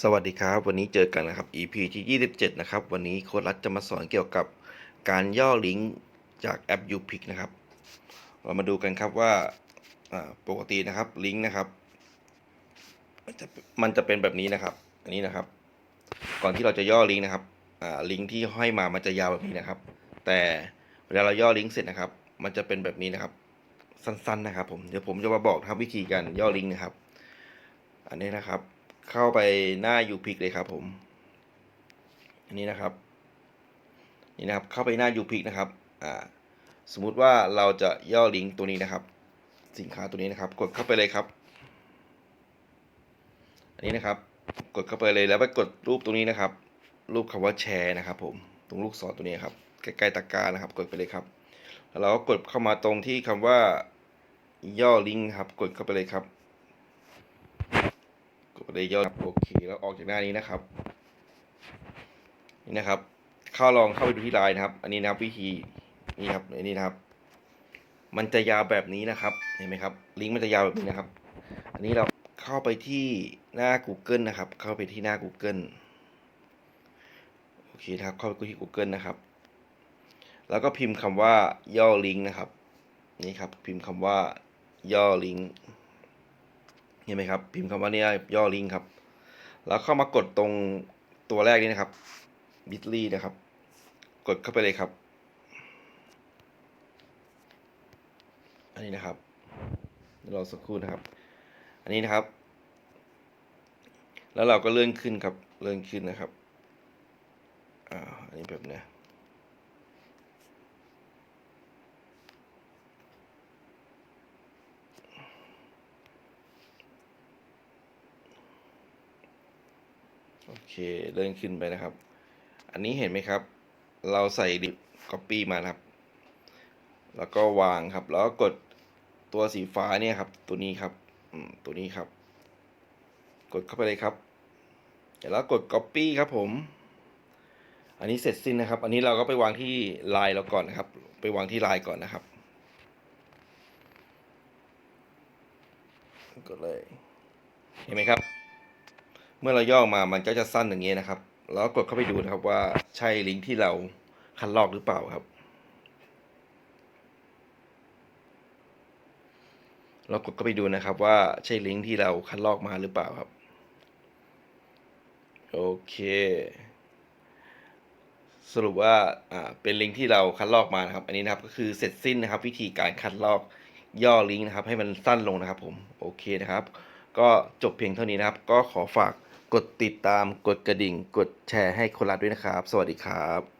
สวัสดีครับ วันนี้เจอกันนะครับ EP ที่ 27 นะครับ วันนี้โค้ดรัฐจะมาสอนเกี่ยวกับการย่อลิงก์จากแอป u p i c นะครับ เรามาดูกันครับว่าปกตินะครับลิงก์นะครับมันจะมันจะเป็นแบบนี้นะครับ อันนี้นะครับ ก่อนที่เราจะย่อลิงก์นะครับลิงก์ที่ห้อยมามันจะยาวแบบนี้นะครับ แต่เวลาเราย่อลิงก์เสร็จนะครับ มันจะเป็นแบบนี้นะครับ สั้นๆนะครับผมเดี๋ยวผมจะมาบอกนะครับวิธีการย่อลิงก์นะครับ อันนี้นะครับ เข้าไปหน้า UPick เลยครับผม อันนี้นะครับ นี่นะครับ เข้าไปหน้า UPick นะครับ อ่า สมมุติว่าเราจะย่อลิงก์ตัวนี้นะครับ สินค้าตัวนี้นะครับ กดเข้าไปเลยครับ อันนี้นะครับ กดเข้าไปเลยแล้วไปกดรูปตรงนี้นะครับ รูปคำว่าแชร์นะครับ ผม ตรงลูกศรตัวนี้ครับใกล้ๆตะกร้านะครับ กดไปเลยครับ แล้วเราก็กดเข้ามาตรงที่คำว่าย่อลิงก์ครับ กดเข้าไปเลยครับ เลยย่อครับโอเคแล้วออกจากหน้านี้นะครับ นี่นะครับ เข้าลองเข้าไปดูที่ไลน์นะครับ อันนี้นะครับวิธีนี่ครับอันนี้นะครับ มันจะยาวแบบนี้นะครับเห็นไหมครับ ลิงก์มันจะยาวแบบนี้นะครับ อันนี้เราเข้าไปที่หน้า Google นะครับ เข้าไปที่หน้า Google โอเคนะครับ เข้าไปที่ Google นะครับ แล้วก็พิมพ์คำว่าย่อลิงก์นะครับ นี่ครับ พิมพ์คำว่าย่อลิงก์ เห็นไหมครับ พิมพ์คำว่าเนี่ยย่อลิงก์ครับ แล้วเข้ามากดตรงตัวแรกนี้นะครับ bit.ly นะครับ กดเข้าไปเลยครับ อันนี้นะครับเรอสักครู่นะครับ อันนี้นะครับ แล้วเราก็เลื่อนขึ้นครับ เลื่อนขึ้นนะครับ อ่า อันนี้แบบเนี้ โอเคเลื่อนขึ้นไปนะครับ อันนี้เห็นไหมครับ เราใส่ดิบ copy มาครับ แล้วก็วางครับ แล้วก็กดตัวสีฟ้าเนี่ยครับ ตัวนี้ครับตัวนี้ครับ กดเข้าไปเลยครับเดี๋ยวแล้วกด copy ครับผม อันนี้เสร็จสิ้นนะครับ อันนี้เราก็ไปวางที่ไลน์เราก่อนนะครับ ไปวางที่ไลน์ก่อนนะครับ กดเลย เห็นไหมครับ มื่อเราย่อมามันก็จะสั้นอย่างนี้นะครับ แล้วกดเข้าไปดูนะครับว่าใช่ลิงก์ที่เราคัดลอกหรือเปล่าครับ เรากดเข้าไปดูนะครับว่าใช่ลิงก์ที่เราคัดลอกมาหรือเปล่าครับ โอเคสรุปว่าอ่าเป็นลิงก์ที่เราคัดลอกมานะครับ อันนี้นะครับก็คือเสร็จสิ้นนะครับ วิธีการคัดลอกย่อลิงก์นะครับ ให้มันสั้นลงนะครับผมโอเคนะครับ ก็จบเพียงเท่านี้นะครับ ก็ขอฝาก ดติดตามกดกระดิ่ง กดแชร์ให้คนรักด้วยนะครับ สวัสดีครับ